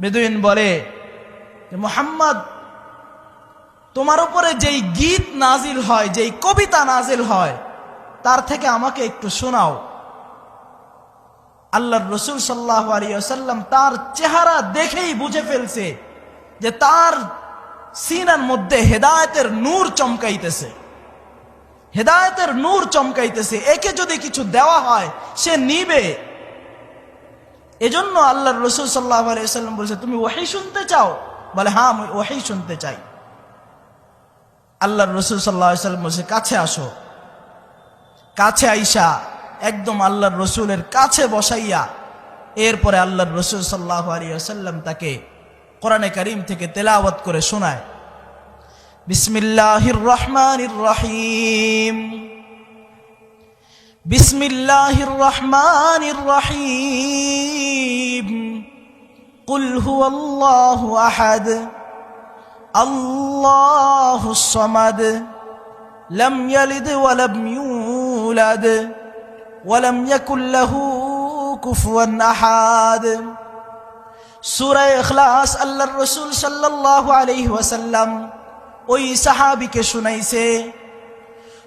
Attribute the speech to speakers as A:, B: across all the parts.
A: বেদুইন বলে মোহাম্মদ, তোমার উপরে যেই গীত নাজিল হয়, যেই কবিতা নাজিল হয়, তার থেকে আমাকে একটু শোনাও। আল্লাহর রসুল সাল্লাহ আলিয়াল্লাম তার চেহারা দেখেই বুঝে ফেলছে যে তার সিনার মধ্যে হেদায়তের নূর চমকাইতেছে। হেদায়তের নূর চমকাইতেছে। একে যদি কিছু দেওয়া হয়, সে নিবে। এজন্য আল্লাহর রসুল সাল্লাহ আলিয়াল্লাম বলছে, তুমি ওহাই শুনতে চাও? বলে হ্যাঁ আমি ওয়াহি শুনতে চাই। আল্লাহর রসুল সাল্লাহ সাল্লাম বলছে, কাছে আসো। কাছে আইসা একদম আল্লাহর রসুলের কাছে বসাইয়া এরপরে আল্লাহর রসুল সাল্লাহ আলিয়াল্লাম তাকে কোরআনে করিম থেকে তেলাওয়াত করে শোনায়। বিসমিল্লাহির রহমানির রহিম। বিসমিল্লাহির রহমানির রহিম قل هو الله احد الله الصمد لم يلد ولم يولد ولم يكن له كفوا احد সূরা ইখলাস আল্লাহর রাসূল সাল্লাল্লাহু আলাইহি ওয়াসাল্লাম ওই সাহাবীকে শুনাইছে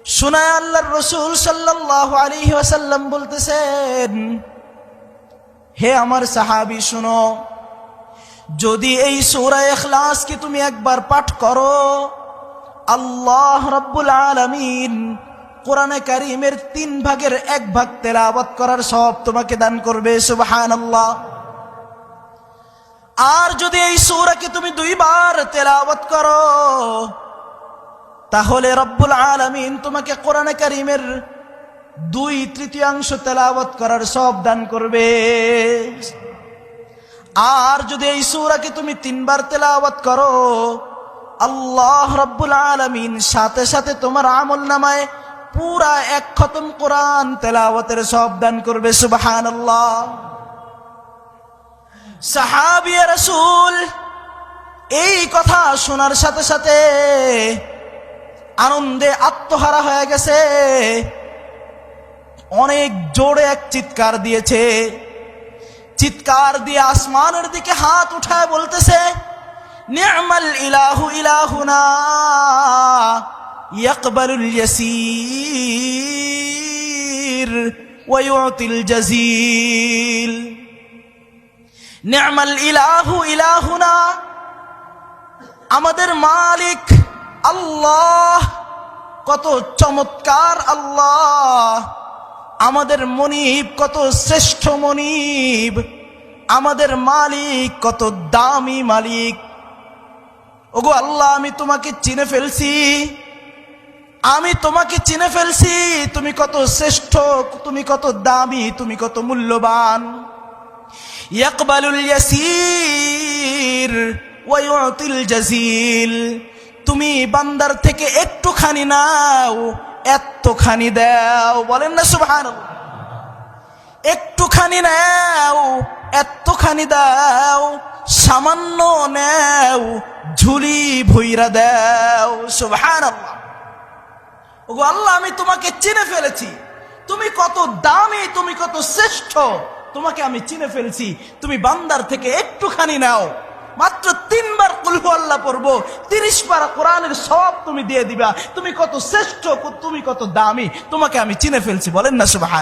A: শোনায় আল্লাহর রসুল সাল্লাল্লাহু আলাইহি ওয়াসাল্লাম বলতেছেন, হে আমার সাহাবি, শুনো, যদি এই সূরা ইখলাস কি তুমি একবার পাঠ করো, আল্লাহ রাব্বুল আলামিন কোরআনে কারিমের তিন ভাগের এক ভাগ তেলাওয়াত করার সব তোমাকে দান করবে সুবাহান আল্লাহ আর যদি এই সূরাকে তুমি দুইবার তেলাওয়াত করো তাহলে রব্বুল আলামিন তোমাকে কোরআনে কারিমের দুই তৃতীয়াংশ তেলাওয়াত করার সব দান করবে। আর যদি এই সূরাকে তুমি তিনবার তেলাওয়াত করো, আল্লাহ রব্বুল আলমিন সাথে সাথে তোমার আমল নামায় পুরা এক খতম কোরআন তেলাওয়াতের সব দান করবে সুবাহান আল্লাহ সাহাবিয়া রাসূল এই কথা শোনার সাথে সাথে আনন্দে আত্মহারা হয়ে গেছে। অনেক জোরে এক চিৎকার দিয়েছে। চিৎকার দিয়ে আসমানের দিকে হাত উঠায় বলতেছে নি'মাল ইলাহু ইলাহুনা, ইয়াকবালুল ইয়াসির ওয়া ইউতিল জাজিল। নি'মাল ইলাহু ইলাহুনা, আমাদের মালিক আল্লাহ কত চমৎকার আল্লাহ। আমাদের মনিব কত শ্রেষ্ঠ মনিব। আমাদের মালিক কত দামি মালিক। ওগো আল্লাহ, আমি তোমাকে চিনে ফেলছি। আমি তোমাকে চিনে ফেলছি। তুমি কত শ্রেষ্ঠ, তুমি কত দামি, তুমি কত মূল্যবান। ইয়াকবালুল ইয়াসির ওয়া ইউতিল জাজিল। তুমি বান্দার থেকে একটুখানি নাও, এতখানি দাও। বলেন না সুবহান একটুখানি নাও, এতখানি দাও, সামান্য নেও, ঝুলি ভুইরা দাও। ওগো আল্লাহ, আমি তোমাকে চিনে ফেলেছি। তুমি কত দামি, তুমি কত শ্রেষ্ঠ, তোমাকে আমি চিনে ফেলছি। তুমি বান্দার থেকে একটুখানি নাও। মাত্র তিনবার কুলহু আল্লাহ পড়ব তিরিশ বার কোরআনের সব তুমি দিয়ে দিবা। তুমি কত শ্রেষ্ঠ, তুমি কত দামি, তোমাকে আমি চিনে ফেলছি, বলেন না সুবাহ